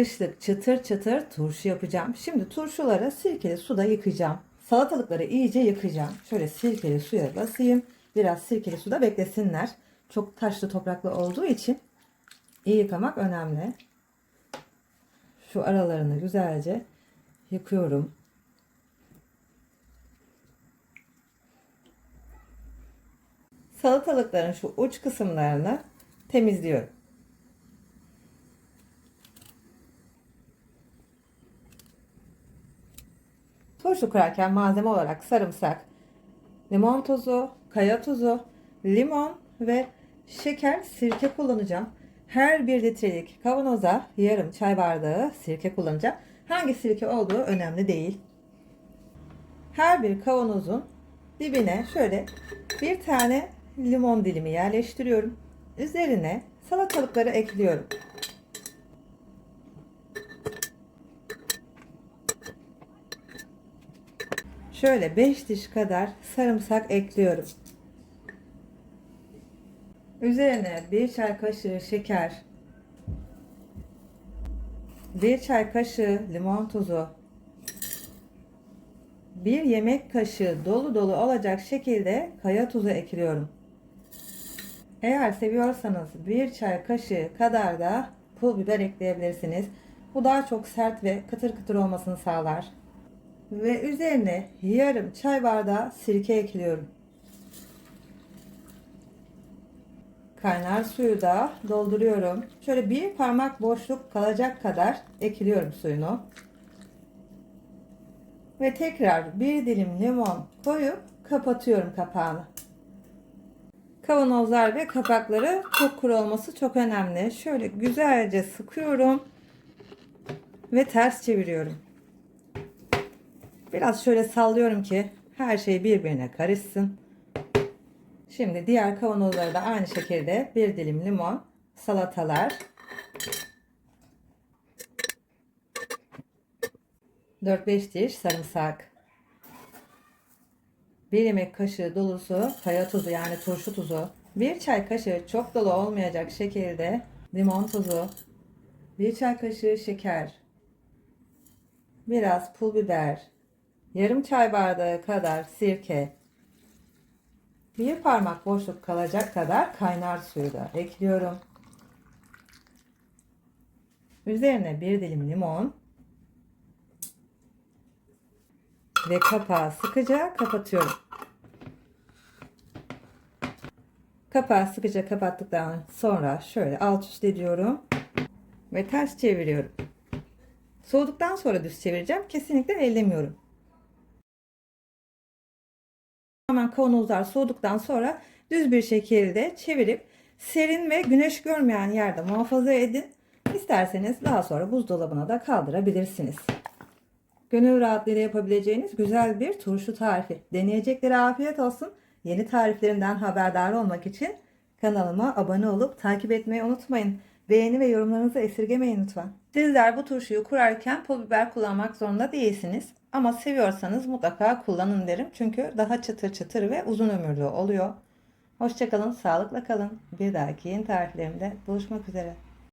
Kışlık çıtır çıtır turşu yapacağım. Şimdi turşuları sirkeli suda yıkayacağım. Salatalıkları iyice yıkayacağım. Şöyle sirkeli suya basayım. Biraz sirkeli suda beklesinler. Çok taşlı topraklı olduğu için iyi yıkamak önemli. Şu aralarını güzelce yıkıyorum. Salatalıkların şu uç kısımlarını temizliyorum. Turşu kurarken malzeme olarak sarımsak, limon tozu, kaya tuzu, limon ve şeker, sirke kullanacağım. Her bir litrelik kavanoza yarım çay bardağı sirke kullanacağım. Hangi sirke olduğu önemli değil. Her bir kavanozun dibine şöyle bir tane limon dilimi yerleştiriyorum. Üzerine salatalıkları ekliyorum. Şöyle 5 diş kadar sarımsak ekliyorum. Üzerine 1 çay kaşığı şeker, 1 çay kaşığı limon tuzu, 1 yemek kaşığı dolu dolu olacak şekilde kaya tuzu ekliyorum. Eğer seviyorsanız 1 çay kaşığı kadar da pul biber ekleyebilirsiniz. Bu daha çok sert ve kıtır kıtır olmasını sağlar. Ve üzerine yarım çay bardağı sirke ekliyorum. Kaynar suyu da dolduruyorum. Şöyle bir parmak boşluk kalacak kadar ekliyorum suyunu. Ve tekrar bir dilim limon koyup kapatıyorum kapağını. Kavanozlar ve kapakları çok kuru olması çok önemli. Şöyle güzelce sıkıyorum ve ters çeviriyorum. Biraz şöyle sallıyorum ki her şey birbirine karışsın. Şimdi diğer kavanozları da aynı şekilde bir dilim limon, salatalar, 4-5 diş sarımsak, 1 yemek kaşığı dolusu kaya tuzu yani turşu tuzu, 1 çay kaşığı çok dolu olmayacak şekilde limon tuzu, 1 çay kaşığı şeker, biraz pul biber, yarım çay bardağı kadar sirke, bir parmak boşluk kalacak kadar kaynar suyu da ekliyorum. Üzerine bir dilim limon ve kapağı sıkıca kapatıyorum. Kapağı sıkıca kapattıktan sonra şöyle alt üst ediyorum ve ters çeviriyorum. Soğuduktan sonra düz çevireceğim. Kesinlikle ellemiyorum. Hemen kavanozlar soğuduktan sonra düz bir şekilde çevirip serin ve güneş görmeyen yerde muhafaza edin. İsterseniz daha sonra buzdolabına da kaldırabilirsiniz. Gönül rahatlığıyla yapabileceğiniz güzel bir turşu tarifi. Deneyeceklere afiyet olsun. Yeni tariflerimden haberdar olmak için kanalıma abone olup takip etmeyi unutmayın. Beğeni ve yorumlarınızı esirgemeyin lütfen. Sizler bu turşuyu kurarken pul biber kullanmak zorunda değilsiniz. Ama seviyorsanız mutlaka kullanın derim. Çünkü daha çıtır çıtır ve uzun ömürlü oluyor. Hoşçakalın, sağlıkla kalın. Bir dahaki yeni tariflerimde buluşmak üzere.